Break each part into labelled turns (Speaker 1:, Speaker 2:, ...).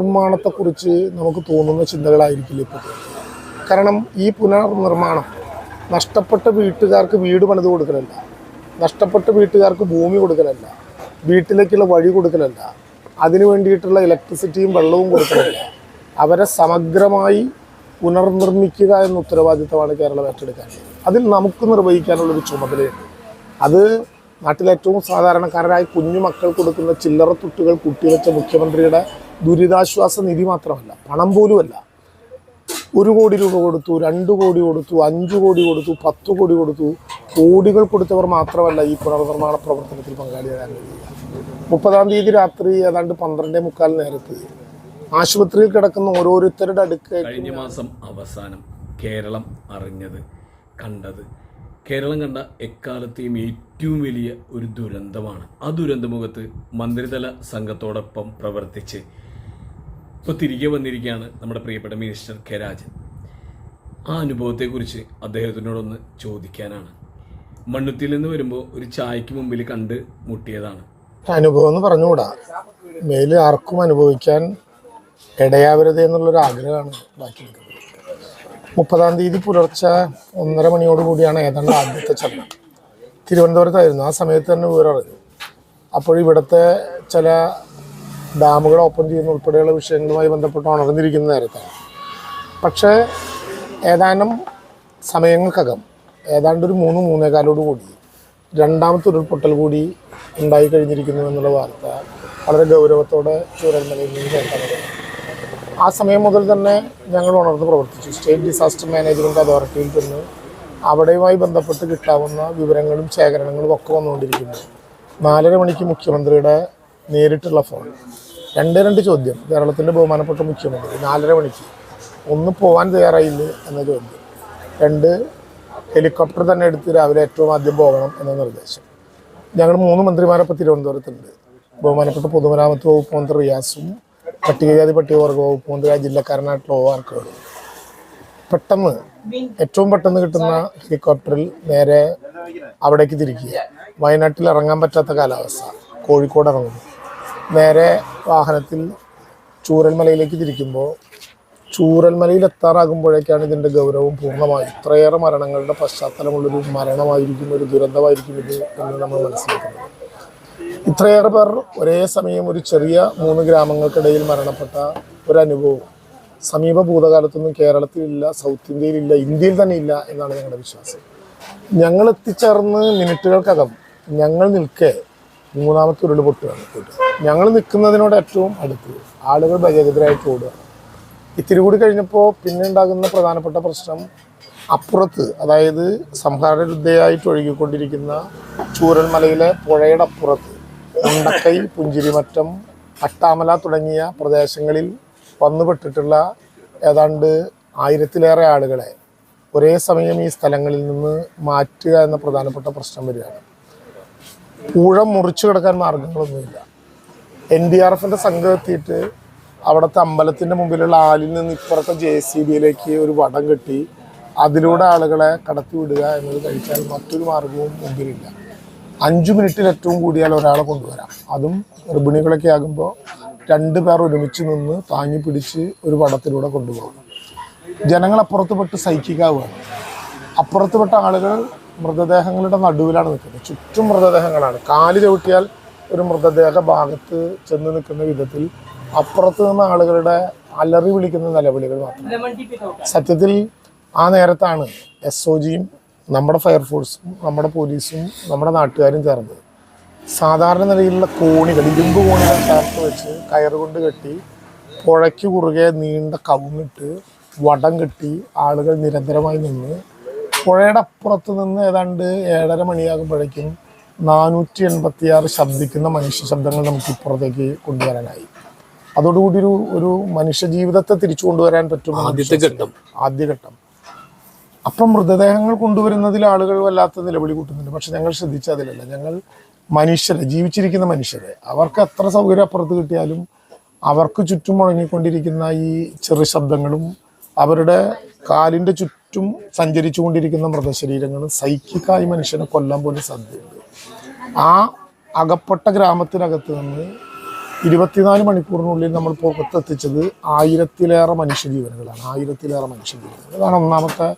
Speaker 1: പുനർനിർമ്മാണത്തെക്കുറിച്ച് നമുക്ക് തോന്നുന്ന ചിന്തകളായിരിക്കില്ല ഇപ്പോൾ? കാരണം ഈ പുനർനിർമ്മാണം നഷ്ടപ്പെട്ട വീട്ടുകാർക്ക് വീട് പണിത് കൊടുക്കലല്ല. നഷ്ടപ്പെട്ട വീട്ടുകാർക്ക് ഭൂമി കൊടുക്കലല്ല. വീട്ടിലേക്കുള്ള വഴി കൊടുക്കലല്ല. അതിനു വേണ്ടിയിട്ടുള്ള ഇലക്ട്രിസിറ്റിയും വെള്ളവും കൊടുക്കലല്ല. അവരെ സമഗ്രമായി പുനർനിർമ്മിക്കുക എന്ന ഉത്തരവാദിത്തമാണ് കേരളം ഏറ്റെടുക്കാൻ. അതിൽ നമുക്ക് നിർവഹിക്കാനുള്ളൊരു ചുമതലയുണ്ട്. അത് നാട്ടിലെ ഏറ്റവും സാധാരണക്കാരായ കുഞ്ഞു മക്കൾ കൊടുക്കുന്ന ചില്ലറ തുട്ടുകൾ കുട്ടിവെച്ച മുഖ്യമന്ത്രിയുടെ ദുരിതാശ്വാസ നിധി മാത്രമല്ല പണം പോലുമല്ല. ഒരു കോടി രൂപ കൊടുത്തു രണ്ട് കോടി കൊടുത്തു അഞ്ചു കോടി കൊടുത്തു പത്ത് കോടി കൊടുത്തു കോടികൾ കൊടുത്തവർ മാത്രമല്ല ഈ പുനർനിർമ്മാണ പ്രവർത്തനത്തിൽ പങ്കാളിയാകാൻ കഴിയുക. മുപ്പതാം തീയതി രാത്രി ഏതാണ്ട് പന്ത്രണ്ടേ മുക്കാൽ നേരത്ത് ആശുപത്രിയിൽ കിടക്കുന്ന ഓരോരുത്തരുടെ അടുക്ക്
Speaker 2: കഴിഞ്ഞ മാസം അവസാനം കേരളം അറിഞ്ഞത് കണ്ടത്. കേരളം കണ്ട എക്കാലത്തെയും ഏറ്റവും വലിയ ഒരു ദുരന്തമാണ്. ആ ദുരന്തമുഖത്ത് മന്ത്രിതല സംഘത്തോടൊപ്പം പ്രവർത്തിച്ച് ഇപ്പോൾ തിരികെ വന്നിരിക്കുകയാണ് നമ്മുടെ പ്രിയപ്പെട്ട മിനിസ്റ്റർ കെ രാജൻ. ആ അനുഭവത്തെക്കുറിച്ച് അദ്ദേഹത്തിനോടൊന്ന് ചോദിക്കാനാണ്. മണ്ണുത്തിയിൽ നിന്ന് വരുമ്പോൾ ഒരു ചായക്ക് മുമ്പിൽ കണ്ട് മുട്ടിയതാണ്.
Speaker 1: അനുഭവം എന്ന് പറഞ്ഞുകൂടാ. മേലിൽ ആർക്കും അനുഭവിക്കാൻ ഇടയാവരുത് എന്നുള്ളൊരു ആഗ്രഹമാണ് ബാക്കി മുപ്പതാം തീയതി പുലർച്ചെ ഒന്നര മണിയോട് കൂടിയാണ് ഏതാണ്ട് ആദ്യത്തെ ചലനം തിരുവനന്തപുരത്തായിരുന്നു. ആ സമയത്ത് തന്നെ വിവരം അറിഞ്ഞു. അപ്പോൾ ഇവിടുത്തെ ചില ഡാമുകൾ ഓപ്പൺ ചെയ്യുന്ന ഉൾപ്പെടെയുള്ള വിഷയങ്ങളുമായി ബന്ധപ്പെട്ട് ഉണർന്നിരിക്കുന്ന നേരത്താണ്. പക്ഷേ ഏതാനും സമയങ്ങൾക്കകം ഏതാണ്ട് ഒരു മൂന്ന് മൂന്നേകാലോട് കൂടി രണ്ടാമത്തെ ഉരുൾപൊട്ടൽ കൂടി ഉണ്ടായി കഴിഞ്ഞിരിക്കുന്നു എന്നുള്ള വാർത്ത വളരെ ഗൗരവത്തോടെ ചൂരൽമലയിൽ നിന്ന് കേൾക്കാൻ ആ സമയം മുതൽ തന്നെ ഞങ്ങൾ ഉണർന്ന് പ്രവർത്തിച്ചു. സ്റ്റേറ്റ് ഡിസാസ്റ്റർ മാനേജ്മെന്റ് അതോറിറ്റിയിൽ ചെന്ന് അവിടെയുമായി ബന്ധപ്പെട്ട് കിട്ടാവുന്ന വിവരങ്ങളും ശേഖരണങ്ങളും ഒക്കെ വന്നുകൊണ്ടിരിക്കുന്നു. നാലര മണിക്ക് മുഖ്യമന്ത്രിയുടെ നേരിട്ടുള്ള ഫോൺ രണ്ട് രണ്ട് ചോദ്യം. കേരളത്തിന്റെ ബഹുമാനപ്പെട്ട മുഖ്യമന്ത്രി നാലര മണിക്ക്. ഒന്ന് പോകാൻ തയ്യാറായില്ലേ എന്ന ചോദ്യം. രണ്ട് ഹെലികോപ്റ്റർ തന്നെ എടുത്ത് രാവിലെ ഏറ്റവും ആദ്യം പോകണം എന്ന നിർദ്ദേശം. ഞങ്ങൾ മൂന്ന് മന്ത്രിമാരപ്പോൾ തിരുവനന്തപുരത്തുണ്ട്. ബഹുമാനപ്പെട്ട പൊതുമരാമത്ത് വകുപ്പ് മന്ത്രി റിയാസും പട്ടികജാതി പട്ടികവർഗ വകുപ്പ് മന്ത്രി ആ ജില്ലക്കാരനായിട്ടുള്ള ഒ പെട്ടെന്ന് ഏറ്റവും പെട്ടെന്ന് കിട്ടുന്ന ഹെലികോപ്റ്ററിൽ നേരെ അവിടേക്ക് തിരിക്കുക. വയനാട്ടിൽ ഇറങ്ങാൻ പറ്റാത്ത കാലാവസ്ഥ. കോഴിക്കോട് ഇറങ്ങുന്നു നേരെ വാഹനത്തിൽ ചൂരൽമലയിലേക്ക് തിരിക്കുമ്പോൾ ചൂരൽമലയിൽ എത്താറാകുമ്പോഴേക്കാണ് ഇതിന്റെ ഗൗരവം പൂർണമായി. ഇത്രയേറെ മരണങ്ങളുടെ പശ്ചാത്തലമുള്ളൊരു മരണമായിരിക്കും ഒരു ദുരന്തമായിരിക്കും ഇത് എന്ന് നമ്മൾ മനസ്സിലാക്കുന്നത്. ഇത്രയേറെ പേർ ഒരേ സമയം ഒരു ചെറിയ മൂന്ന് ഗ്രാമങ്ങൾക്കിടയിൽ മരണപ്പെട്ട ഒരനുഭവം. സമീപ ഭൂതകാലത്തൊന്നും കേരളത്തിലില്ല സൗത്ത് ഇന്ത്യയിലില്ല ഇന്ത്യയിൽ തന്നെ ഇല്ല എന്നാണ് ഞങ്ങളുടെ വിശ്വാസം. ഞങ്ങൾ എത്തിച്ചേർന്ന് മിനിറ്റുകൾക്കകം ഞങ്ങൾ നിൽക്കെ മൂന്നാമത്തെ ഉരുൾ പൊട്ടുകയാണ് ഞങ്ങൾ നിൽക്കുന്നതിനോട് ഏറ്റവും അടുത്ത് ആളുകൾ ഭയഗതിരായിട്ട് ഓടുകയാണ് ഇത്തിരി കൂടി കഴിഞ്ഞപ്പോൾ പിന്നെ ഉണ്ടാകുന്ന പ്രധാനപ്പെട്ട പ്രശ്നം അപ്പുറത്ത് അതായത് സംഹാരരുദ്ധയായിട്ട് ഒഴുകിക്കൊണ്ടിരിക്കുന്ന ചൂരൽമലയിലെ പുഴയുടെ അപ്പുറത്ത് മുണ്ടക്കൈ പുഞ്ചിരിമറ്റം അട്ടാമല തുടങ്ങിയ പ്രദേശങ്ങളിൽ വന്നുപെട്ടിട്ടുള്ള ഏതാണ്ട് ആയിരത്തിലേറെ ആളുകളെ ഒരേ സമയം ഈ സ്ഥലങ്ങളിൽ നിന്ന് മാറ്റുക എന്ന പ്രധാനപ്പെട്ട പ്രശ്നം വരികയാണ്. പുഴ മുറിച്ചു കിടക്കാൻ മാർഗങ്ങളൊന്നുമില്ല. എൻ ഡി ആർ എഫിന്റെ സംഘം എത്തിയിട്ട് അവിടുത്തെ അമ്പലത്തിന്റെ മുമ്പിലുള്ള ആലിൽ നിന്ന് ഇപ്പുറത്തെ ജെ സി ബിയിലേക്ക് ഒരു വടം കെട്ടി അതിലൂടെ ആളുകളെ കടത്തി വിടുക എന്നത് കഴിച്ചാൽ മറ്റൊരു മാർഗവും മുമ്പിലില്ല. അഞ്ച് മിനിറ്റിൽ ഏറ്റവും കൂടിയാൽ ഒരാളെ കൊണ്ടുവരാം. അതും ഗർഭിണികളൊക്കെ ആകുമ്പോൾ രണ്ട് പേർ ഒരുമിച്ച് നിന്ന് താങ്ങി പിടിച്ച് ഒരു വടത്തിലൂടെ കൊണ്ടുപോകണം ജനങ്ങൾ അപ്പുറത്ത് പെട്ട് സൈക്കിക്കാവുകയാണ് അപ്പുറത്ത് പെട്ട ആളുകൾ മൃതദേഹങ്ങളുടെ നടുവിലാണ് നിൽക്കുന്നത്. ചുറ്റും മൃതദേഹങ്ങളാണ്. കാൽ ചവിട്ടിയാൽ ഒരു മൃതദേഹ ഭാഗത്ത് ചെന്ന് നിൽക്കുന്ന വിധത്തിൽ അപ്പുറത്ത് നിന്ന് ആളുകളുടെ അലറി വിളിക്കുന്ന നിലവിളികൾ മാത്രം. സത്യത്തിൽ ആ നേരത്താണ് എസ് ഒ ജിയും നമ്മുടെ ഫയർഫോഴ്സും നമ്മുടെ പോലീസും നമ്മുടെ നാട്ടുകാരും ചേർന്നത്. സാധാരണ നിലയിലുള്ള കോണികൾ ഇരുമ്പ് കോണികൾ ചേർത്ത് വെച്ച് കയറുകൊണ്ട് കെട്ടി പുഴയ്ക്ക് കുറുകെ നീണ്ട കവുങ്ങിട്ട് വടം കെട്ടി ആളുകൾ നിരന്തരമായി നിന്ന് പുഴയുടെ അപ്പുറത്ത് നിന്ന് ഏതാണ്ട് ഏഴര മണിയാകുമ്പോഴേക്കും നാനൂറ്റി എൺപത്തിയാറ് ശബ്ദിക്കുന്ന മനുഷ്യ ശബ്ദങ്ങൾ നമുക്ക് ഇപ്പുറത്തേക്ക് കൊണ്ടുവരാനായി. അതോടുകൂടി ഒരു ഒരു മനുഷ്യ ജീവിതത്തെ തിരിച്ചു കൊണ്ടുവരാൻ പറ്റും
Speaker 2: ആദ്യത്തെ ഘട്ടം.
Speaker 1: ആദ്യഘട്ടം. അപ്പം മൃതദേഹങ്ങൾ കൊണ്ടുവരുന്നതിൽ ആളുകൾ വല്ലാത്ത നിലവിളി കൂട്ടുന്നുണ്ട്. പക്ഷെ ഞങ്ങൾ ശ്രദ്ധിച്ചതിലല്ല ഞങ്ങൾ മനുഷ്യരെ ജീവിച്ചിരിക്കുന്ന മനുഷ്യരെ. അവർക്ക് എത്ര സൗകര്യം അപ്പുറത്ത് കിട്ടിയാലും അവർക്ക് ചുറ്റും മുഴങ്ങിക്കൊണ്ടിരിക്കുന്ന ഈ ചെറു ശബ്ദങ്ങളും അവരുടെ കാലിന്റെ ചുറ്റും സഞ്ചരിച്ചു കൊണ്ടിരിക്കുന്ന മൃതശരീരങ്ങൾ സൈക്കിക്കായി മനുഷ്യനെ കൊല്ലാൻ പോലും സാധ്യതയുണ്ട്. ആ അകപ്പെട്ട ഗ്രാമത്തിനകത്ത് നിന്ന് ഇരുപത്തിനാല് മണിക്കൂറിനുള്ളിൽ നമ്മൾ പുറത്തെത്തിച്ചത് ആയിരത്തിലേറെ മനുഷ്യജീവനുകളാണ്. ആയിരത്തിലേറെ മനുഷ്യജീവനുകൾ. അതാണ് ഒന്നാമത്തെ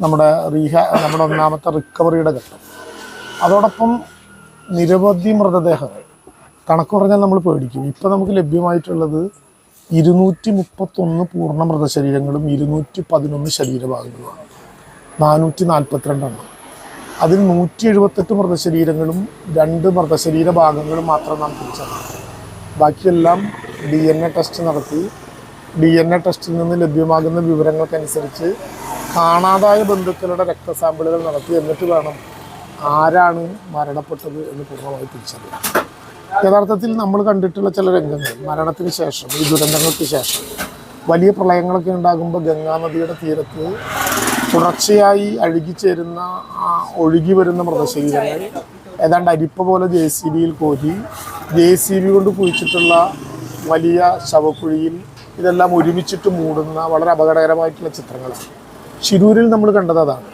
Speaker 1: നമ്മുടെ റീഹ നമ്മുടെ ഒന്നാമത്തെ റിക്കവറിയുടെ ഘട്ടം. അതോടൊപ്പം നിരവധി മൃതദേഹങ്ങൾ. കണക്ക് പറഞ്ഞാൽ നമ്മൾ പേടിക്കും. ഇപ്പം നമുക്ക് ലഭ്യമായിട്ടുള്ളത് ഇരുന്നൂറ്റി മുപ്പത്തൊന്ന് പൂർണ മൃതശരീരങ്ങളും ഇരുന്നൂറ്റി പതിനൊന്ന് ശരീരഭാഗങ്ങളുമാണ്. നാനൂറ്റി നാൽപ്പത്തിരണ്ടെണ്ണം അതിൽ നൂറ്റി എഴുപത്തെട്ട് മൃതശരീരങ്ങളും രണ്ട് മൃതശരീര ഭാഗങ്ങളും മാത്രം നാം തിരിച്ചറിഞ്ഞു ബാക്കിയെല്ലാം ഡി എൻ എ ടെസ്റ്റ് നടത്തി. ഡി എൻ എ ടെസ്റ്റിൽ നിന്ന് ലഭ്യമാകുന്ന വിവരങ്ങൾക്കനുസരിച്ച് കാണാതായ ബന്ധുക്കളുടെ രക്തസാമ്പിളുകൾ നടത്തി എന്നിട്ട് വേണം ആരാണ് മരണപ്പെട്ടത് എന്ന് പൂർണമായി തിരിച്ചറിയാൻ. യഥാർത്ഥത്തിൽ നമ്മൾ കണ്ടിട്ടുള്ള ചില രംഗങ്ങൾ. മരണത്തിന് ശേഷം ഈ ദുരന്തങ്ങൾക്ക് ശേഷം വലിയ പ്രളയങ്ങളൊക്കെ ഉണ്ടാകുമ്പോൾ ഗംഗാനദിയുടെ തീരത്ത് തുടർച്ചയായി അഴുകിച്ചേരുന്ന ആ ഒഴുകി വരുന്ന മൃതശരീരങ്ങൾ ഏതാണ്ട് അരിപ്പ പോലെ ജെ സി ബിയിൽ കോരി ജെ സി ബി കൊണ്ട് കുഴിച്ചിട്ടുള്ള വലിയ ശവക്കുഴിയിൽ ഇതെല്ലാം ഒരുമിച്ചിട്ട് മൂടുന്ന വളരെ അപകടകരമായിട്ടുള്ള ചിത്രങ്ങളാണ്. ശിരൂരിൽ നമ്മൾ കണ്ടത് അതാണ്.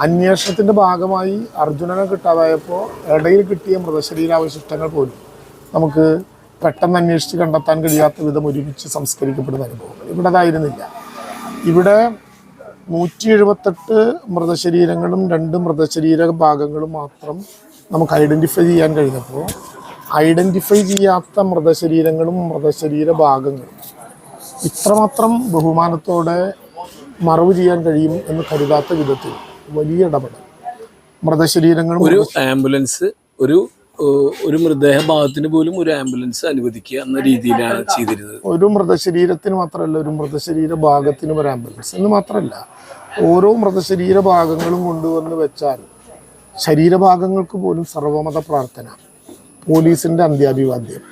Speaker 1: അന്വേഷണത്തിന്റെ ഭാഗമായി അർജുനനെ കിട്ടാതായപ്പോൾ ഇടയിൽ കിട്ടിയ മൃതശരീരാവശിഷ്ടങ്ങൾ പോലും. നമുക്ക് പെട്ടെന്ന് അന്വേഷിച്ച് കണ്ടെത്താൻ കഴിയാത്ത വിധം ഒരുമിച്ച് സംസ്കരിക്കപ്പെടുന്ന അനുഭവങ്ങൾ. ഇവിടെ അതായിരുന്നില്ല. ഇവിടെ നൂറ്റി എഴുപത്തെട്ട് മൃതശരീരങ്ങളും രണ്ട് മൃതശരീര ഭാഗങ്ങളും മാത്രം നമുക്ക് ഐഡന്റിഫൈ ചെയ്യാൻ കഴിഞ്ഞപ്പോൾ ഐഡന്റിഫൈ ചെയ്യാത്ത മൃതശരീരങ്ങളും മൃതശരീര ഭാഗങ്ങളും ഇത്രമാത്രം ബഹുമാനത്തോടെ മറവ് ചെയ്യാൻ കഴിയും എന്ന് കരുതാത്ത വിധത്തിൽ വലിയ ഇടപെടൽ. മൃതശരീരങ്ങളും
Speaker 2: ഒരു ആംബുലൻസ് ഒരു ഒരു മൃതദേഹ ഭാഗത്തിന് പോലും ഒരു ആംബുലൻസ് അനുവദിക്കുക എന്ന രീതിയിലാണ് ചെയ്തിരുന്നത്.
Speaker 1: ഒരു മൃതശരീരത്തിന് മാത്രമല്ല ഒരു മൃതശരീര ഭാഗത്തിനും ഒരു ആംബുലൻസ് എന്ന് മാത്രമല്ല ഓരോ മൃതശരീര ഭാഗങ്ങളും കൊണ്ടുവന്ന് വെച്ചാൽ ശരീരഭാഗങ്ങൾക്ക് പോലും സർവമത പ്രാർത്ഥന പോലീസിന്റെ അന്ത്യാഭിവാദ്യം.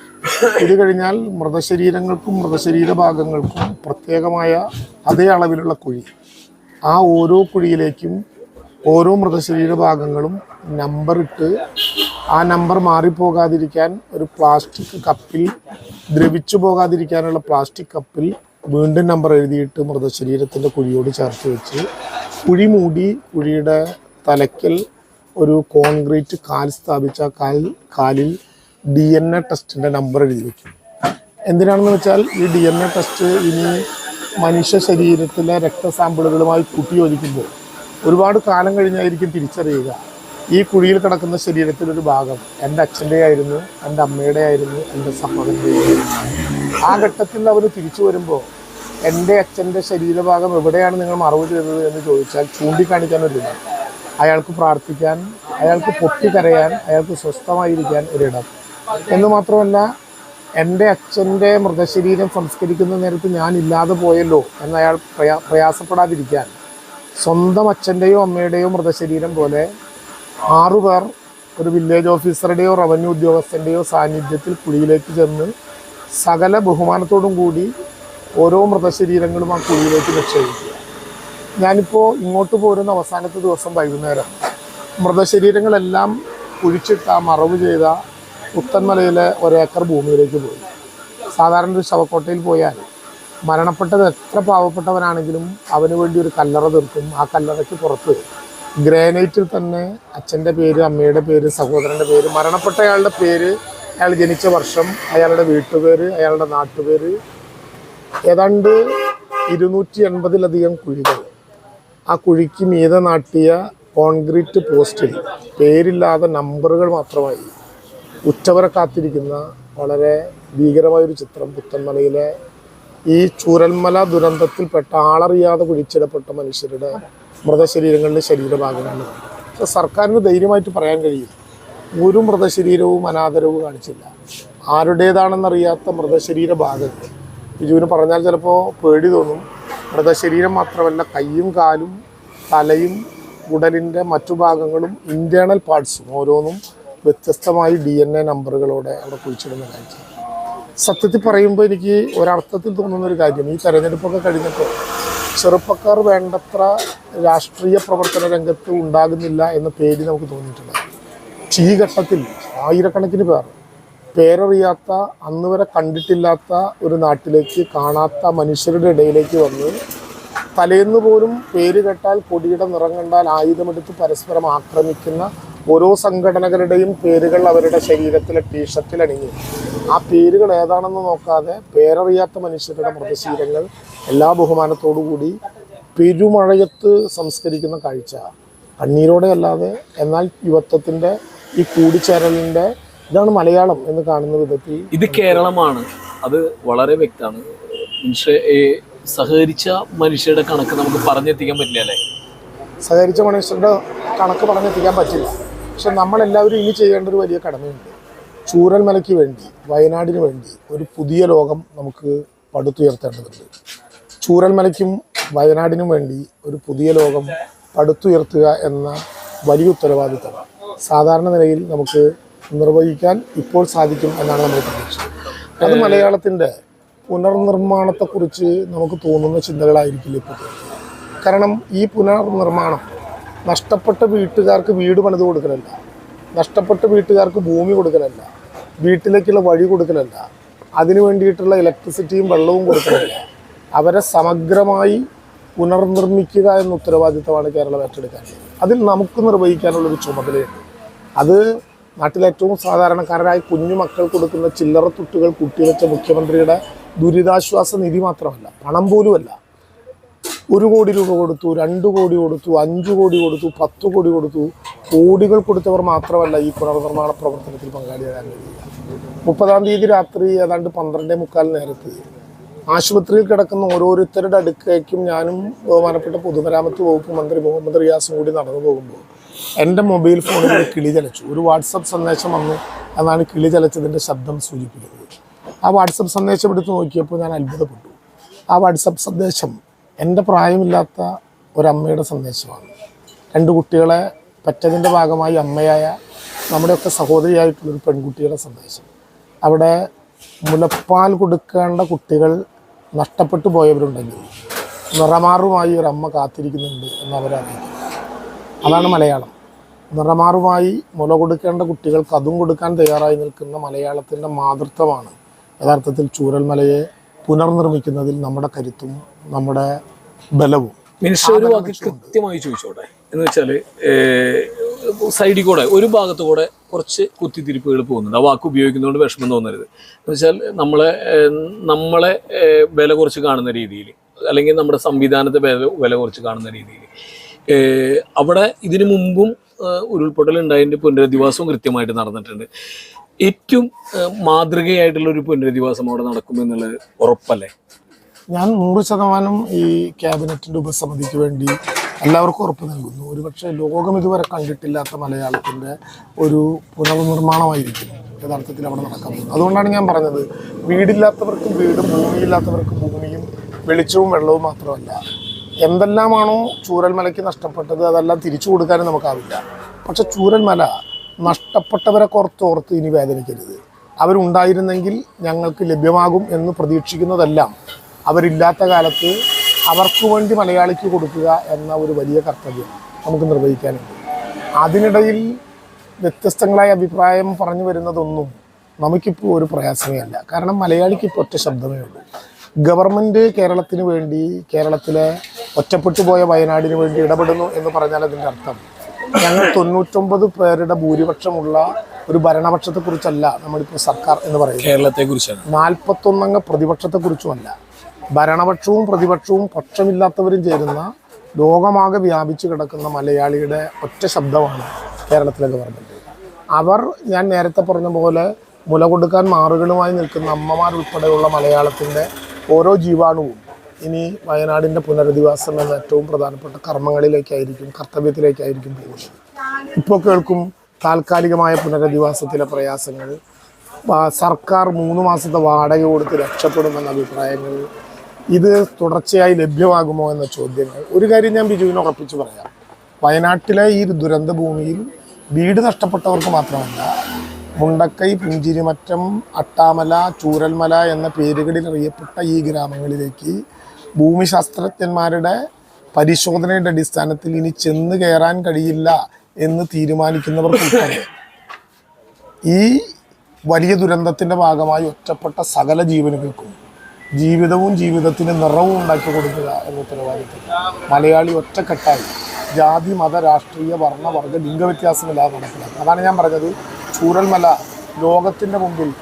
Speaker 1: ഇത് കഴിഞ്ഞാൽ മൃതശരീരങ്ങൾക്കും മൃതശരീര ഭാഗങ്ങൾക്കും പ്രത്യേകമായ അതേ അളവിലുള്ള കുഴി. ആ ഓരോ കുഴിയിലേക്കും ഓരോ മൃതശരീര ഭാഗങ്ങളും നമ്പർ ഇട്ട് ആ നമ്പർ മാറിപ്പോകാതിരിക്കാൻ ഒരു പ്ലാസ്റ്റിക് കപ്പിൽ ദ്രവിച്ചു പോകാതിരിക്കാനുള്ള പ്ലാസ്റ്റിക് കപ്പിൽ വീണ്ടും നമ്പർ എഴുതിയിട്ട് മൃതശരീരത്തിന്റെ കുഴിയോട് ചേർത്ത് വെച്ച് കുഴി മൂടി കുഴിയുടെ തലയ്ക്കൽ ഒരു കോൺക്രീറ്റ് കാൽ സ്ഥാപിച്ച കാൽ കാലിൽ ഡി എൻ എ ടെസ്റ്റിന്റെ നമ്പർ എഴുതി വയ്ക്കും എന്തിനാണെന്ന് വെച്ചാൽ ഈ ഡി എൻ എ ടെസ്റ്റ് ഇനി മനുഷ്യ ശരീരത്തിലെ രക്തസാമ്പിളുകളുമായി കൂട്ടിയോജിക്കുമ്പോൾ ഒരുപാട് കാലം കഴിഞ്ഞായിരിക്കും തിരിച്ചറിയുക. ഈ കുഴിയിൽ കിടക്കുന്ന ശരീരത്തിൽ ഒരു ഭാഗം എന്റെ അച്ഛന്റെ ആയിരുന്നു എന്റെ അമ്മയുടെ ആയിരുന്നു എന്റെ സഹോദരന്റെ ആ ഘട്ടത്തിൽ അവർ തിരിച്ചു വരുമ്പോൾ എന്റെ അച്ഛന്റെ ശരീരഭാഗം എവിടെയാണ് നിങ്ങൾ മറവ് ചെയ്തത് എന്ന് ചോദിച്ചാൽ ചൂണ്ടിക്കാണിക്കാൻ ഒരിടം അയാൾക്ക് പ്രാർത്ഥിക്കാൻ അയാൾക്ക് പൊട്ടിക്കരയാൻ അയാൾക്ക് സ്വസ്ഥമായിരിക്കാൻ ഒരിടം എന്ന് മാത്രമല്ല എന്റെ അച്ഛന്റെ മൃതശരീരം സംസ്കരിക്കുന്ന നേരത്ത് ഞാൻ ഇല്ലാതെ പോയല്ലോ എന്ന് അയാൾ പ്രയാ പ്രയാസപ്പെടാതിരിക്കാൻ സ്വന്തം അച്ഛന്റെയോ അമ്മയുടെയോ മൃതശരീരം പോലെ ആറുപേർ ഒരു വില്ലേജ് ഓഫീസറുടെയോ റവന്യൂ ഉദ്യോഗസ്ഥന്റെയോ സാന്നിധ്യത്തിൽ കുഴിയിലേക്ക് ചെന്ന് സകല ബഹുമാനത്തോടും കൂടി ഓരോ മൃതശരീരങ്ങളും ആ കുഴിയിലേക്ക് നിക്ഷേപിക്കുക. ഞാനിപ്പോൾ ഇങ്ങോട്ട് പോരുന്ന അവസാനത്തെ ദിവസം വൈകുന്നേരം മൃതശരീരങ്ങളെല്ലാം കുഴിച്ചിട്ട മറവ് ചെയ്ത പുത്തൻമലയിലെ ഒരേക്കർ ഭൂമിയിലേക്ക് പോയി. സാധാരണ ഒരു ശവക്കോട്ടയിൽ പോയാൽ മരണപ്പെട്ടത് എത്ര പാവപ്പെട്ടവനാണെങ്കിലും അവന് വേണ്ടി ഒരു കല്ലറ തീർക്കും. ആ കല്ലറയ്ക്ക് പുറത്ത് ഗ്രാനൈറ്റിൽ തന്നെ അച്ഛന്റെ പേര് അമ്മയുടെ പേര് സഹോദരന്റെ പേര് മരണപ്പെട്ട അയാളുടെ പേര് അയാൾ ജനിച്ച വർഷം അയാളുടെ വീട്ടുപേര് അയാളുടെ നാട്ടുപേര്. ഏതാണ്ട് ഇരുന്നൂറ്റി എൺപതിലധികം കുഴികൾ. ആ കുഴിക്ക് മീതെ നാട്ടിയ കോൺക്രീറ്റ് പോസ്റ്റിൽ പേരില്ലാതെ നമ്പറുകൾ മാത്രമായി ഉച്ചവരെ കാത്തിരിക്കുന്ന വളരെ ഭീകരമായൊരു ചിത്രം പുത്തൻമലയിലെ ഈ ചൂരൽമല ദുരന്തത്തിൽപ്പെട്ട ആളറിയാതെ കുഴിച്ചിടപ്പെട്ട മനുഷ്യരുടെ മൃതശരീരങ്ങളുടെ ശരീരഭാഗങ്ങൾ പക്ഷെ സർക്കാരിന് ധൈര്യമായിട്ട് പറയാൻ കഴിയും ഒരു മൃതശരീരവും അനാദരവും കാണിച്ചില്ല. ആരുടേതാണെന്നറിയാത്ത മൃതശരീര ഭാഗങ്ങൾ ബിജുവിന് പറഞ്ഞാൽ ചിലപ്പോൾ പേടി തോന്നും. മൃതശരീരം മാത്രമല്ല കൈയും കാലും തലയും ഉടലിന്റെ മറ്റു ഭാഗങ്ങളും ഇന്റേർണൽ പാർട്സും ഓരോന്നും വ്യത്യസ്തമായി ഡി എൻ എ നമ്പറുകളോടെ അവിടെ കുഴിച്ചിടുന്ന കാഴ്ച. സത്യത്തിൽ പറയുമ്പോൾ എനിക്ക് ഒരർത്ഥത്തിൽ തോന്നുന്ന ഒരു കാര്യം. ഈ തെരഞ്ഞെടുപ്പൊക്കെ കഴിഞ്ഞപ്പോൾ ചെറുപ്പക്കാർ വേണ്ടത്ര രാഷ്ട്രീയ പ്രവർത്തന രംഗത്ത് ഉണ്ടാകുന്നില്ല എന്ന പേര് നമുക്ക് തോന്നിയിട്ടുണ്ട്. പക്ഷേ ഈ ഘട്ടത്തിൽ ആയിരക്കണക്കിന് പേർ പേരറിയാത്ത അന്ന് വരെ കണ്ടിട്ടില്ലാത്ത ഒരു നാട്ടിലേക്ക് കാണാത്ത മനുഷ്യരുടെ ഇടയിലേക്ക് വന്ന് തലേന്ന് പോലും പേര് കേട്ടാൽ കൊടിയുടെ നിറം കണ്ടാൽ ആയുധമെടുത്ത് പരസ്പരം ആക്രമിക്കുന്ന ഓരോ സംഘടനകളുടെയും പേരുകൾ അവരുടെ ശരീരത്തിലെ ടീഷർട്ടിൽ അണിഞ്ഞു. ആ പേരുകൾ ഏതാണെന്ന് നോക്കാതെ പേരറിയാത്ത മനുഷ്യരുടെ മൃതശീലങ്ങൾ എല്ലാ ബഹുമാനത്തോടു കൂടി പെരുമഴയത്ത് സംസ്കരിക്കുന്ന കാഴ്ച. കണ്ണീരോടെ അല്ലാതെ എന്നാൽ യുവത്വത്തിന്റെ ഈ കൂടിച്ചേരലിന്റെ ഇതാണ് മലയാളം എന്ന് കാണുന്ന വിധത്തിൽ
Speaker 2: ഇത് കേരളമാണ്. അത് വളരെ വ്യക്തമാണ്. സഹകരിച്ച മനുഷ്യരുടെ കണക്ക് നമുക്ക് പറഞ്ഞെത്തിക്കാൻ പറ്റില്ല അല്ലേ?
Speaker 1: സഹകരിച്ച മനുഷ്യരുടെ കണക്ക് പറഞ്ഞെത്തിക്കാൻ പറ്റില്ല. പക്ഷെ നമ്മളെല്ലാവരും ഇനി ചെയ്യേണ്ട ഒരു വലിയ കടമയുണ്ട്. ചൂരൽമലയ്ക്ക് വേണ്ടി വയനാടിന് വേണ്ടി ഒരു പുതിയ ലോകം നമുക്ക് പടുത്തുയർത്തേണ്ടതുണ്ട്. ചൂരൽമലയ്ക്കും വയനാടിനും വേണ്ടി ഒരു പുതിയ ലോകം പടുത്തുയർത്തുക എന്ന വലിയ ഉത്തരവാദിത്തം സാധാരണ നിലയിൽ നമുക്ക് നിർവഹിക്കാൻ ഇപ്പോൾ സാധിക്കും എന്നാണ് നമ്മൾ പ്രതീക്ഷ അത് മലയാളത്തിന്റെ പുനർനിർമ്മാണത്തെക്കുറിച്ച് നമുക്ക് തോന്നുന്ന ചിന്തകളായിരിക്കില്ല ഇപ്പോൾ? കാരണം ഈ പുനർനിർമ്മാണം നഷ്ടപ്പെട്ട വീട്ടുകാർക്ക് വീട് പണിത് കൊടുക്കലല്ല നഷ്ടപ്പെട്ട വീട്ടുകാർക്ക് ഭൂമി കൊടുക്കലല്ല വീട്ടിലേക്കുള്ള വഴി കൊടുക്കലല്ല അതിനു വേണ്ടിയിട്ടുള്ള ഇലക്ട്രിസിറ്റിയും വെള്ളവും കൊടുക്കലല്ല. അവരെ സമഗ്രമായി പുനർനിർമ്മിക്കുക എന്ന ഉത്തരവാദിത്തമാണ് കേരളം ഏറ്റെടുക്കാൻ അതിൽ നമുക്ക് നിർവഹിക്കാനുള്ള നിർവഹിക്കാനുള്ളൊരു ചുമതലയുണ്ട് അത് നാട്ടിലെ ഏറ്റവും സാധാരണക്കാരായ കുഞ്ഞു മക്കൾ കൊടുക്കുന്ന ചില്ലറ തുട്ടുകൾ കുട്ടിവെച്ച മുഖ്യമന്ത്രിയുടെ ദുരിതാശ്വാസ നിധി മാത്രമല്ല പണം പോലുമല്ല ഒരു കോടി രൂപ കൊടുത്തു രണ്ട് കോടി കൊടുത്തു അഞ്ച് കോടി കൊടുത്തു പത്ത് കോടി കൊടുത്തു കോടികൾ കൊടുത്തവർ മാത്രമല്ല ഈ പുനർനിർമ്മാണ പ്രവർത്തനത്തിൽ പങ്കാളിയാകാൻ കഴിയുക. മുപ്പതാം തീയതി രാത്രി ഏതാണ്ട് പന്ത്രണ്ടേ മുക്കാൽ നേരത്ത് ആശുപത്രിയിൽ കിടക്കുന്ന ഓരോരുത്തരുടെ അടുക്കേക്കും ഞാനും ബഹുമാനപ്പെട്ട പൊതുമരാമത്ത് വകുപ്പ് മന്ത്രി മുഹമ്മദ് റിയാസും കൂടി നടന്നു പോകുമ്പോൾ എന്റെ മൊബൈൽ ഫോണിൽ ഒരു കിളി ചലച്ചു. ഒരു വാട്സപ്പ് സന്ദേശം വന്നു എന്നാണ് കിളി ചലച്ചതിന്റെ ശബ്ദം സൂചിപ്പിക്കുന്നത്. ആ വാട്സപ്പ് സന്ദേശം എടുത്ത് നോക്കിയപ്പോൾ ഞാൻ അത്ഭുതപ്പെട്ടു. ആ വാട്സപ്പ് സന്ദേശം എന്റെ പ്രായമില്ലാത്ത ഒരമ്മയുടെ സന്ദേശമാണ്. രണ്ട് കുട്ടികളെ പറ്റതിന്റെ ഭാഗമായി അമ്മയായ നമ്മുടെയൊക്കെ സഹോദരിയായിട്ടുള്ളൊരു പെൺകുട്ടിയുടെ സന്ദേശം. അവിടെ മുലപ്പാൽ കൊടുക്കേണ്ട കുട്ടികൾ നഷ്ടപ്പെട്ടു പോയവരുണ്ടെങ്കിൽ നിറമാറുമായി ഒരു അമ്മ കാത്തിരിക്കുന്നുണ്ട് എന്ന് അതാണ് മലയാളം. നിറമാറുമായി മുല കൊടുക്കേണ്ട കുട്ടികൾക്ക് അതും കൊടുക്കാൻ തയ്യാറായി നിൽക്കുന്ന മലയാളത്തിന്റെ മാതൃത്വമാണ്. യഥാർത്ഥത്തിൽ ചൂരൽമലയെ പുനർനിർമ്മിക്കുന്നതിൽ നമ്മുടെ കരുത്തും നമ്മുടെ ബലവും
Speaker 2: കൃത്യമായി ചോദിച്ചോട്ടെ? എന്ന് വെച്ചാൽ സൈഡിൽ കൂടെ ഒരു ഭാഗത്തു കൂടെ കുറച്ച് കുത്തിത്തിരിപ്പുകൾ പോകുന്നുണ്ട്. ആ വാക്ക് ഉപയോഗിക്കുന്നതുകൊണ്ട് വിഷമം തോന്നരുത്. എന്ന് വെച്ചാൽ നമ്മളെ നമ്മളെ വില കുറച്ച് കാണുന്ന രീതിയിൽ അല്ലെങ്കിൽ നമ്മുടെ സംവിധാനത്തെ വില വില കുറച്ച് കാണുന്ന രീതിയിൽ. അവിടെ ഇതിനു മുമ്പും ഉരുൾപൊട്ടൽ ഉണ്ടായതിന്റെ പുനരധിവാസവും കൃത്യമായിട്ട് നടന്നിട്ടുണ്ട്. ഏറ്റവും മാതൃകയായിട്ടുള്ള ഒരു പുനരധിവാസം അവിടെ നടക്കുമെന്നുള്ളത് ഉറപ്പല്ലേ?
Speaker 1: ഞാൻ നൂറ് ശതമാനം ഈ ക്യാബിനറ്റിന്റെ ഉപസമിതിക്ക് വേണ്ടി എല്ലാവർക്കും ഉറപ്പ് നൽകുന്നു. ഒരുപക്ഷെ ലോകം ഇതുവരെ കണ്ടിട്ടില്ലാത്ത മലയാളത്തിന്റെ ഒരു പുനർനിർമ്മാണമായിരിക്കും യഥാർത്ഥത്തിൽ അവിടെ നടക്കാൻ പോകുന്നത്. അതുകൊണ്ടാണ് ഞാൻ പറഞ്ഞത് വീടില്ലാത്തവർക്കും വീടും ഭൂമിയില്ലാത്തവർക്കും ഭൂമിയും വെളിച്ചവും വെള്ളവും മാത്രമല്ല. എന്തെല്ലാമാണോ ചൂരൽമലയ്ക്ക് നഷ്ടപ്പെട്ടത് അതെല്ലാം തിരിച്ചു കൊടുക്കാനും നമുക്കാവില്ല. പക്ഷെ ചൂരൽമല നഷ്ടപ്പെട്ടവരെ കുറത്തോർത്ത് ഇനി വേദനിക്കരുത്. അവരുണ്ടായിരുന്നെങ്കിൽ ഞങ്ങൾക്ക് ലഭ്യമാകും എന്ന് പ്രതീക്ഷിക്കുന്നതെല്ലാം അവരില്ലാത്ത കാലത്ത് അവർക്ക് വേണ്ടി മലയാളിക്ക് കൊടുക്കുക എന്ന ഒരു വലിയ കർത്തവ്യം നമുക്ക് നിർവഹിക്കാനുണ്ട്. അതിനിടയിൽ വ്യത്യസ്തങ്ങളായ അഭിപ്രായം പറഞ്ഞു വരുന്നതൊന്നും നമുക്കിപ്പോൾ ഒരു പ്രയാസമേ അല്ല. കാരണം മലയാളിക്ക് ഇപ്പോൾ ഒറ്റ ശബ്ദമേ ഉള്ളൂ. ഗവൺമെന്റ് കേരളത്തിന് വേണ്ടി കേരളത്തിലെ ഒറ്റപ്പെട്ടു പോയ വയനാടിന് വേണ്ടി ഇടപെടുന്നു എന്ന് പറഞ്ഞാൽ അതിന്റെ അർത്ഥം. ഞങ്ങൾ തൊണ്ണൂറ്റൊമ്പത് പേരുടെ ഭൂരിപക്ഷമുള്ള ഒരു ഭരണപക്ഷത്തെക്കുറിച്ചല്ല നമ്മളിപ്പോൾ സർക്കാർ എന്ന് പറയുന്നത്.
Speaker 2: കേരളത്തെക്കുറിച്ചാണ്.
Speaker 1: നാൽപ്പത്തൊന്നംഗ പ്രതിപക്ഷത്തെക്കുറിച്ചുമല്ല. ഭരണപക്ഷവും പ്രതിപക്ഷവും പക്ഷമില്ലാത്തവരും ചേരുന്ന ലോകമാകെ വ്യാപിച്ചു കിടക്കുന്ന മലയാളിയുടെ ഒറ്റ ശബ്ദമാണ് കേരളത്തിലെ ഗവൺമെന്റ് അവർ ഞാൻ നേരത്തെ പറഞ്ഞ പോലെ മുല കൊടുക്കാൻ മാറുകളുമായി നിൽക്കുന്ന അമ്മമാരുൾപ്പെടെയുള്ള മലയാളത്തിന്റെ ഓരോ ജീവാണുവും ഇനി വയനാടിന്റെ പുനരധിവാസം എന്ന ഏറ്റവും പ്രധാനപ്പെട്ട കർമ്മങ്ങളിലേക്കായിരിക്കും കർത്തവ്യത്തിലേക്കായിരിക്കും പോകുന്നത് ഇപ്പോൾ കേൾക്കും താൽക്കാലികമായ പുനരധിവാസത്തിലെ പ്രയാസങ്ങൾ. സർക്കാർ മൂന്ന് മാസത്തെ വാടക കൊടുത്ത് രക്ഷപ്പെടുമെന്ന അഭിപ്രായങ്ങൾ ഇത് തുടർച്ചയായി ലഭ്യമാകുമോ എന്ന ചോദ്യങ്ങൾ. ഒരു കാര്യം ഞാൻ ബിജുവിനെ ഉറപ്പിച്ച് പറയാം. വയനാട്ടിലെ ഈ ദുരന്ത ഭൂമിയിൽ വീട് നഷ്ടപ്പെട്ടവർക്ക് മാത്രമല്ല മുണ്ടക്കൈ പുഞ്ചിരിമറ്റം അട്ടാമല ചൂരൽമല എന്ന പേരുകളിൽ അറിയപ്പെട്ട ഈ ഗ്രാമങ്ങളിലേക്ക് ഭൂമിശാസ്ത്രജ്ഞന്മാരുടെ പരിശോധനയുടെ അടിസ്ഥാനത്തിൽ ഇനി ചെന്ന് കയറാൻ കഴിയില്ല എന്ന് തീരുമാനിക്കുന്നവർക്കുൾപ്പെടെ ഈ വലിയ ദുരന്തത്തിന്റെ ഭാഗമായി ഒറ്റപ്പെട്ട സകല ജീവനുകൾക്കും ജീവിതവും ജീവിതത്തിന് നിറവും ഉണ്ടാക്കി കൊടുക്കുക എന്ന ഉത്തരവാദിത്വം മലയാളി ഒറ്റക്കെട്ടായി. ജാതി മത രാഷ്ട്രീയ വർണ വർഗ ലിംഗവ്യത്യാസമില്ലാതെ നടക്കുന്നത് അതാണ് ഞാൻ പറഞ്ഞത്. ചൂരൽമല ലോകത്തിന്റെ മുമ്പിൽ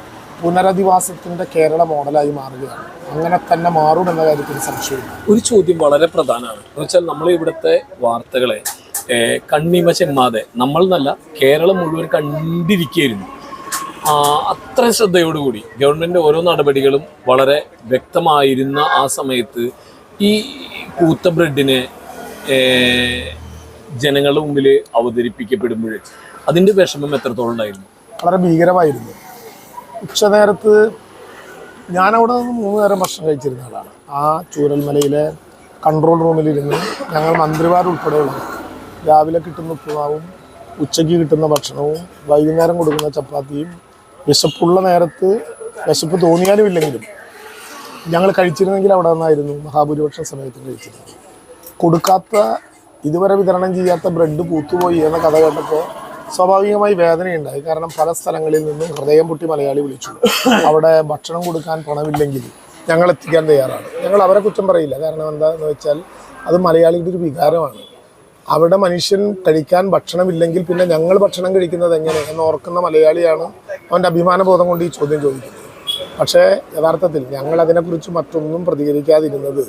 Speaker 1: പുനരധിവാസത്തിന്റെ കേരള മോഡലായി മാറുകയാണ്. അങ്ങനെ തന്നെ മാറും എന്ന കാര്യത്തിൽ സംശയമില്ല.
Speaker 2: ഒരു ചോദ്യം വളരെ പ്രധാനമാണ്. എന്ന് വെച്ചാൽ നമ്മൾ ഇവിടുത്തെ വാർത്തകളെ കണ്ണിമ ചെമ്മാതെ നമ്മൾ നല്ല കേരളം മുഴുവൻ കണ്ടിരിക്കുകയായിരുന്നു. അത്ര ശ്രദ്ധയോടുകൂടി ഗവൺമെന്റ് ഓരോ നടപടികളും വളരെ വ്യക്തമായിരുന്ന ആ സമയത്ത് ഈ പൂത്ത ബ്രെഡിനെ ജനങ്ങളുടെ മുമ്പിൽ അവതരിപ്പിക്കപ്പെടുമ്പോൾ അതിന്റെ വിഷമം എത്രത്തോളം ഉണ്ടായിരുന്നു?
Speaker 1: വളരെ ഭീകരമായിരുന്നു. ഉച്ച നേരത്ത് ഞാനവിടെ നിന്ന് മൂന്ന് നേരം ഭക്ഷണം കഴിച്ചിരുന്ന ആളാണ്. ആ ചൂരൽമലയിലെ കൺട്രോൾ റൂമിലിരുന്ന് ഞങ്ങൾ മന്ത്രിമാരുൾപ്പെടെയുള്ള രാവിലെ കിട്ടുന്ന ഉപ്പുമാവും ഉച്ചയ്ക്ക് കിട്ടുന്ന ഭക്ഷണവും വൈകുന്നേരം കൊടുക്കുന്ന ചപ്പാത്തിയും വിശപ്പുള്ള നേരത്ത് വിശപ്പ് തോന്നിയാലും ഇല്ലെങ്കിലും ഞങ്ങൾ കഴിച്ചിരുന്നെങ്കിൽ അവിടെ നിന്നായിരുന്നു മഹാഭൂരിപക്ഷം സമയത്ത് കഴിച്ചിരുന്നത്. കൊടുക്കാത്ത ഇതുവരെ വിതരണം ചെയ്യാത്ത ബ്രെഡ് പൂത്തുപോയി എന്ന കഥ കേട്ടപ്പോൾ സ്വാഭാവികമായി വേദനയുണ്ടായി. കാരണം പല സ്ഥലങ്ങളിൽ നിന്നും ഹൃദയം പൊട്ടി മലയാളി വിളിച്ചു. അവിടെ ഭക്ഷണം കൊടുക്കാൻ പണമില്ലെങ്കിൽ ഞങ്ങൾ എത്തിക്കാൻ തയ്യാറാണ്. ഞങ്ങൾ അവരെ കുറ്റം പറയില്ല. കാരണം എന്താണെന്ന് വെച്ചാൽ അത് മലയാളിയുടെ ഒരു വികാരമാണ്. അവിടെ മനുഷ്യൻ കഴിക്കാൻ ഭക്ഷണമില്ലെങ്കിൽ പിന്നെ ഞങ്ങൾ ഭക്ഷണം കഴിക്കുന്നത് എങ്ങനെ എന്ന് ഓർക്കുന്ന മലയാളിയാണ് അവന്റെ അഭിമാനബോധം കൊണ്ട് ഈ ചോദ്യം ചോദിക്കുന്നത്. പക്ഷേ യഥാർത്ഥത്തിൽ ഞങ്ങൾ അതിനെക്കുറിച്ച് മറ്റൊന്നും പ്രതികരിക്കാതിരുന്നത്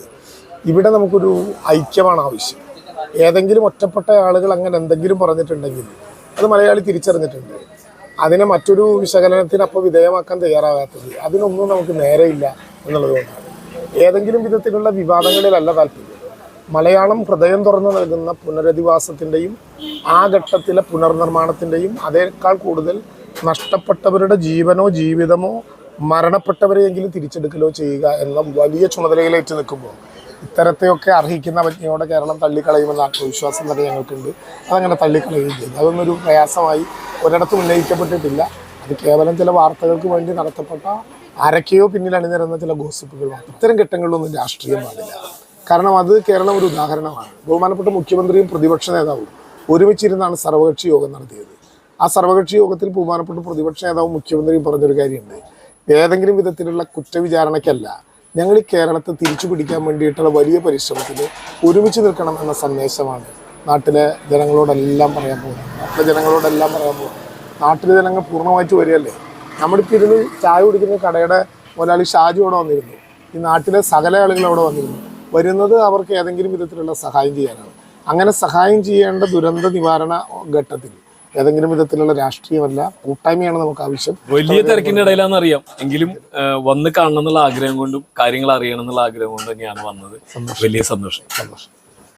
Speaker 1: ഇവിടെ നമുക്കൊരു ഐക്യമാണ് ആവശ്യം. ഏതെങ്കിലും ഒറ്റപ്പെട്ട ആളുകൾ അങ്ങനെ എന്തെങ്കിലും പറഞ്ഞിട്ടുണ്ടെങ്കിൽ അത് മലയാളി തിരിച്ചറിഞ്ഞിട്ടുണ്ട്. അതിനെ മറ്റൊരു വിശകലനത്തിന് അപ്പോൾ വിധേയമാക്കാൻ തയ്യാറാകാത്തത്. അതിനൊന്നും നമുക്ക് നേരെയില്ല എന്നുള്ളത് കൊണ്ടാണ് ഏതെങ്കിലും വിധത്തിലുള്ള വിവാദങ്ങളിലല്ല താല്പര്യം. മലയാളം ഹൃദയം തുറന്നു നൽകുന്ന പുനരധിവാസത്തിന്റെയും ആ ഘട്ടത്തിലെ പുനർനിർമ്മാണത്തിന്റെയും അതേക്കാൾ കൂടുതൽ നഷ്ടപ്പെട്ടവരുടെ ജീവനോ ജീവിതമോ മരണപ്പെട്ടവരെയെങ്കിലും തിരിച്ചെടുക്കലോ ചെയ്യുക എന്ന വലിയ ചുമതലയിലേറ്റ് നിൽക്കുമ്പോൾ ഇത്തരത്തെയൊക്കെ അർഹിക്കുന്ന പജ്ഞയോടെ കേരളം തള്ളിക്കളയുമെന്ന ആത്മവിശ്വാസം തന്നെ ഞങ്ങൾക്കുണ്ട്. അതങ്ങനെ തള്ളിക്കളയുകയും ചെയ്തു. അതൊന്നൊരു പ്രയാസമായി ഒരിടത്തും ഉന്നയിക്കപ്പെട്ടിട്ടില്ല. അത് കേവലം ചില വാർത്തകൾക്ക് വേണ്ടി നടത്തപ്പെട്ട ആരൊക്കെയോ പിന്നിൽ അണിനിരുന്ന ചില ഗോസിപ്പുകൾ ഇത്തരം ഘട്ടങ്ങളിലൊന്നും രാഷ്ട്രീയം പാടില്ല. കാരണം അത് കേരളം ഒരു ഉദാഹരണമാണ്. ബഹുമാനപ്പെട്ട മുഖ്യമന്ത്രിയും പ്രതിപക്ഷ നേതാവും ഒരുമിച്ചിരുന്നാണ് സർവകക്ഷി യോഗം നടത്തിയത്. ആ സർവകക്ഷി യോഗത്തിൽ ബഹുമാനപ്പെട്ട പ്രതിപക്ഷ നേതാവും മുഖ്യമന്ത്രിയും പറഞ്ഞൊരു കാര്യമുണ്ട്. ഏതെങ്കിലും വിധത്തിലുള്ള കുറ്റവിചാരണയ്ക്കല്ല ഞങ്ങൾ ഈ കേരളത്തെ തിരിച്ചു പിടിക്കാൻ വേണ്ടിയിട്ടുള്ള വലിയ പരിശ്രമത്തിൽ ഒരുമിച്ച് നിൽക്കണം എന്ന സന്ദേശമാണ് നാട്ടിലെ ജനങ്ങളോടെല്ലാം പറയാൻ പോകുന്നത്. നാട്ടിലെ ജനങ്ങളോടെല്ലാം പറയാൻ പോകുന്നത്. നാട്ടിലെ ജനങ്ങൾ പൂർണമായിട്ട് വരികയല്ലേ? നമ്മളിപ്പോൾ ഇരുന്ന് ചായ കുടിക്കുന്ന കടയുടെ മുതലാളി ഷാജി അവിടെ വന്നിരുന്നു. ഈ നാട്ടിലെ സകല ആളുകൾ അവിടെ വന്നിരുന്നു. വരുന്നത് അവർക്ക് ഏതെങ്കിലും വിധത്തിലുള്ള സഹായം ചെയ്യാനാണ്. അങ്ങനെ സഹായം ചെയ്യേണ്ട ദുരന്ത നിവാരണ ഘട്ടത്തിൽ ഏതെങ്കിലും വിധത്തിലുള്ള രാഷ്ട്രീയമല്ല കൂട്ടായ്മയാണ് നമുക്ക് ആവശ്യം.
Speaker 2: വലിയ തിരക്കിന്റെ ഇടയിലാണെന്ന് അറിയാം. എങ്കിലും വന്ന് കാണണം എന്നുള്ള ആഗ്രഹം കൊണ്ടും കാര്യങ്ങൾ അറിയണം എന്നുള്ള ആഗ്രഹം കൊണ്ടും തന്നെയാണ് വന്നത്. വലിയ സന്തോഷം.
Speaker 1: സന്തോഷം.